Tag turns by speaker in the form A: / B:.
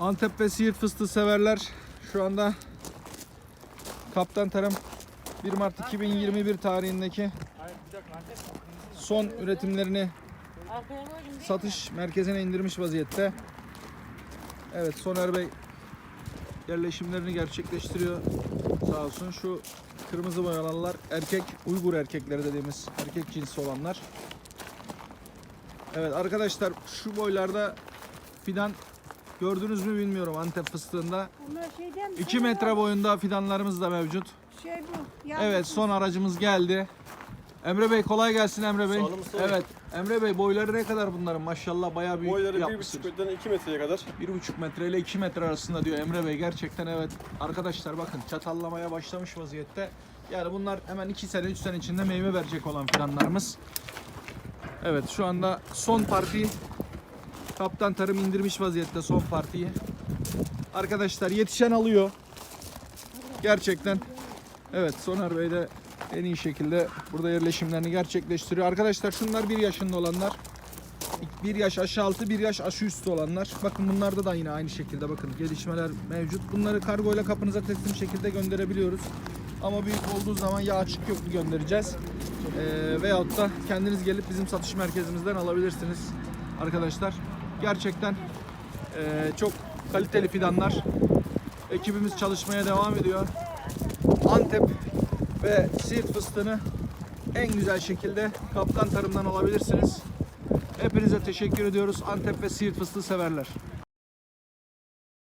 A: Antep ve Siirt fıstığı severler. Şu anda Kaptan Tarım 1 Mart 2021 tarihindeki son üretimlerini satış merkezine indirmiş vaziyette. Evet Soner Bey yerleşimlerini gerçekleştiriyor. Sağ olsun şu kırmızı boyalanlar erkek Uygur erkekleri dediğimiz erkek cinsi olanlar. Evet arkadaşlar şu boylarda fidan gördünüz mü bilmiyorum Antep fıstığında.
B: Şeyden
A: 2 metre boyunda fidanlarımız da mevcut.
B: Şey bu.
A: Evet son aracımız geldi. Emre Bey kolay gelsin Emre Bey.
C: Sağ olun Mustafa Bey.
A: Evet Emre Bey boyları ne kadar bunların maşallah bayağı büyük
C: Boyları
A: yapmışsınız.
C: 1,5 metreden 2 metreye kadar.
A: 1,5 metre ile 2 metre arasında diyor Emre Bey. Gerçekten evet. Arkadaşlar bakın çatallamaya başlamış vaziyette. Yani bunlar hemen 2 sene 3 sene içinde meyve verecek olan fidanlarımız. Evet şu anda son partiyi Kaptan Tarım indirmiş vaziyette son partiyi. Arkadaşlar yetişen alıyor. Gerçekten. Evet Soner Bey de en iyi şekilde burada yerleşimlerini gerçekleştiriyor. Arkadaşlar şunlar 1 yaşında olanlar. Bir yaş aşağı altı, bir yaş aşı üstü olanlar. Bakın bunlarda da yine aynı şekilde bakın gelişmeler mevcut. Bunları kargoyla kapınıza teslim şekilde gönderebiliyoruz. Ama büyük olduğu zaman ya açık yoklu göndereceğiz. Ee, veyahut da kendiniz gelip bizim satış merkezimizden alabilirsiniz arkadaşlar. Gerçekten ee, çok kaliteli fidanlar. Ekibimiz çalışmaya devam ediyor. Antep ve Siirt fıstığını en güzel şekilde Kaptan Tarım'dan alabilirsiniz. Hepinize teşekkür ediyoruz. Antep ve Siirt fıstığı severler.